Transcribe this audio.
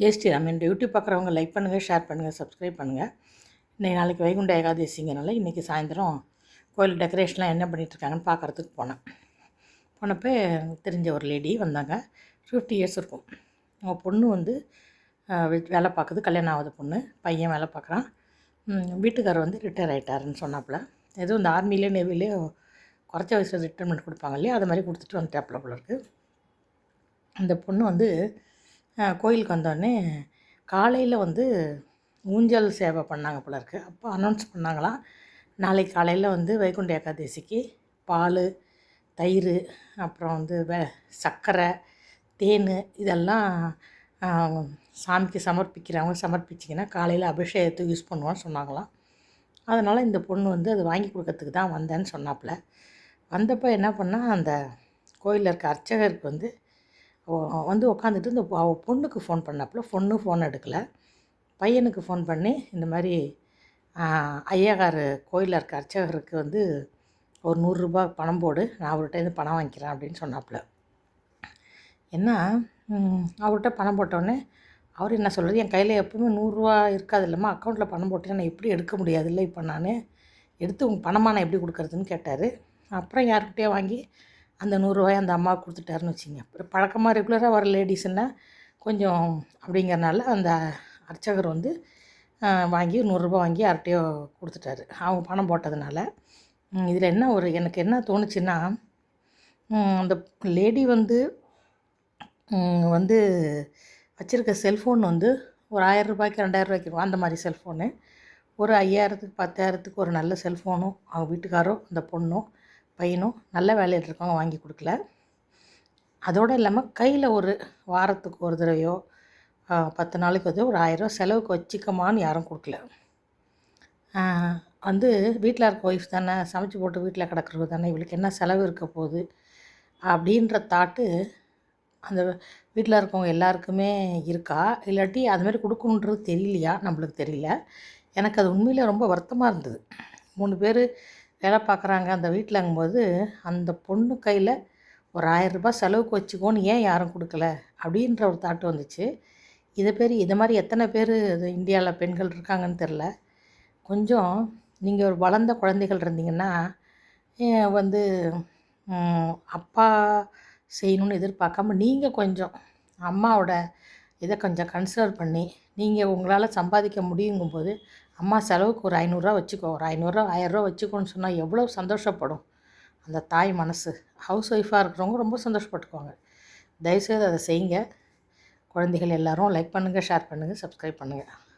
ஜெய் ஸ்ரீராம் என்னோட யூடியூப் பார்க்குறவங்க லைக் பண்ணுங்கள் ஷேர் பண்ணுங்கள் சப்ஸ்கிரைப் பண்ணுங்கள் இன்றைக்கி நாளைக்கு வைகுண்ட ஏகாதசிங்கனால இன்றைக்கி சாயந்தரம் கோயில் டெக்கரேஷன்லாம் என்ன பண்ணிகிட்ருக்காங்கன்னு பார்க்குறதுக்கு போனேன். போனப்போ தெரிஞ்ச ஒரு லேடி வந்தாங்க. ஃபிஃப்டி இயர்ஸ் இருக்கும். அவங்க பொண்ணு வந்து வேலை பார்க்குது கல்யாணம் ஆகாத பொண்ணு. பையன் வேலை பார்க்குறான் வீட்டுக்காரர் வந்து ரிட்டையர் ஆகிட்டாருன்னு சொன்னாப்புல. ஏதோ இந்த ஆர்மிலே நேவிலே குறைச்ச வயசில் ரிட்டைர்மெண்ட் கொடுப்பாங்க இல்லையா? அது மாதிரி கொடுத்துட்டு வந்துட்டாப்புல போல இருக்குது அந்த பொண்ணு வந்து கோயிலுக்கு வந்தோடனே காலையில் வந்து ஊஞ்சல் சேவை பண்ணாங்க போல இருக்கு. அப்போ அனௌன்ஸ் பண்ணாங்களாம் நாளைக்கு காலையில் வந்து வைகுண்ட ஏகாதசிக்கு பால் தயிர் அப்புறம் வந்து வே சர்க்கரை தேன் இதெல்லாம் சாமிக்கு சமர்ப்பிக்கிறவங்க சமர்ப்பிச்சிங்கன்னா காலையில் அபிஷேகத்துக்கு யூஸ் பண்ணுவான்னு சொன்னாங்களாம். அதனால் இந்த பொண்ணு வந்து அது வாங்கி கொடுக்கறதுக்கு தான் வந்தேன்னு சொன்னாப்புல. வந்தப்போ என்ன பண்ணால் அந்த கோயிலில் இருக்க அர்ச்சகருக்கு வந்து வந்து உட்காந்துட்டு இந்த அவள் பொண்ணுக்கு ஃபோன் பண்ணாப்புல. பொண்ணு ஃபோன் எடுக்கலை. பையனுக்கு ஃபோன் பண்ணி இந்த மாதிரி ஆஹ், கோயிலில் இருக்க அர்ச்சகருக்கு வந்து ஒரு நூறுரூபா பணம் போடு. நான் அவர்கிட்ட இருந்து பணம் வாங்கிக்கிறேன் அப்படின்னு சொன்னாப்புல. என்ன? அவர்கிட்ட பணம் போட்டோடனே அவர் என்ன சொல்கிறது என் கையில் எப்பவுமே நூறுரூவா இருக்காது இல்லைம்மா. அக்கௌண்ட்டில் பணம் போட்டு நான் எப்படி எடுக்க முடியாது? இல்லை இப்போ நான் எடுத்து உங்கள் பணமாக நான் எப்படி கொடுக்கறதுன்னு கேட்டார். அப்புறம் யார்கிட்டயோ வாங்கி அந்த நூறுரூவாயை அந்த அம்மாவுக்கு கொடுத்துட்டாருன்னு வச்சுங்க. அப்புறம் பழக்கமாக ரெகுலராக வர லேடிஸ்னால் கொஞ்சம் அப்படிங்கிறனால அந்த அர்ச்சகர் வந்து வாங்கி நூறுரூபா வாங்கி யார்கிட்டயோ கொடுத்துட்டாரு. அவங்க பணம் போட்டதுனால. இதில் என்ன ஒரு எனக்கு என்ன தோணுச்சுன்னா அந்த லேடி வந்து வந்து வச்சுருக்க செல்ஃபோன் வந்து ஒரு ஆயிரம் ரூபாய்க்கு ரெண்டாயிரம் ரூபாய்க்கு அந்த மாதிரி செல்ஃபோனு ஒரு ஐயாயிரத்துக்கு பத்தாயிரத்துக்கு ஒரு நல்ல செல்ஃபோனும் அவங்க வீட்டுக்காரோ அந்த பொண்ணும் பையனும் நல்ல வேலையில் இருக்கவங்க வாங்கி கொடுக்கல. அதோடு இல்லாமல் கையில் ஒரு வாரத்துக்கு ஒரு தடவையோ பத்து நாளைக்கு வந்து ஒரு ஆயிரம் செலவுக்கு வச்சுக்கமான்னு யாரும் கொடுக்கல. வந்து வீட்டில் இருக்க ஒய்ஃப் தானே சமைச்சு போட்டு வீட்டில் கிடக்கிறது தானே இவளுக்கு என்ன செலவு இருக்க போகுது அப்படின்ற தாட்டு அந்த வீட்டில் இருக்கவங்க எல்லாருக்குமே இருக்கா? இல்லாட்டி அது மாதிரி கொடுக்கணுன்றது தெரியலையா? நம்மளுக்கு தெரியல. எனக்கு அது உண்மையில் ரொம்ப வருத்தமாக இருந்தது. மூணு பேர் வேலை பார்க்குறாங்க. அந்த வீட்டிலங்கும்போது அந்த பொண்ணு கையில் ஒரு ஆயிரம் ரூபாய் செலவுக்கு வச்சுக்கோன்னு ஏன் யாரும் கொடுக்கல? அப்படின்ற ஒரு தாட்டு வந்துச்சு. இதை பேர் இதை மாதிரி எத்தனை பேர் இந்தியாவில் பெண்கள் இருக்காங்கன்னு தெரில கொஞ்சம் நீங்கள் ஒரு வளர்ந்த குழந்தைகள் இருந்தீங்கன்னா வந்து அப்பா செய்யணும்னு எதிர்பார்க்காம நீங்கள் கொஞ்சம் அம்மாவோட இதை கொஞ்சம் கன்சிடர் பண்ணி நீங்கள் உங்களால் சம்பாதிக்க முடியுங்கும்போது அம்மா செலவுக்கு ஒரு ஐநூறுரூவா வச்சுக்கோ. ஒரு ஐநூறுரூவா ஆயிரரூவா வச்சுக்கோன்னு சொன்னால் எவ்வளோ சந்தோஷப்படும்? அந்த தாய் மனசு. ஹவுஸ் ஒய்ஃபாக இருக்கிறவங்க ரொம்ப சந்தோஷப்பட்டுக்குவாங்க. தயவுசெய்து அதை செய்யுங்க. குழந்தைகள் எல்லோரும் லைக் பண்ணுங்கள் ஷேர் பண்ணுங்கள் சப்ஸ்கிரைப் பண்ணுங்கள்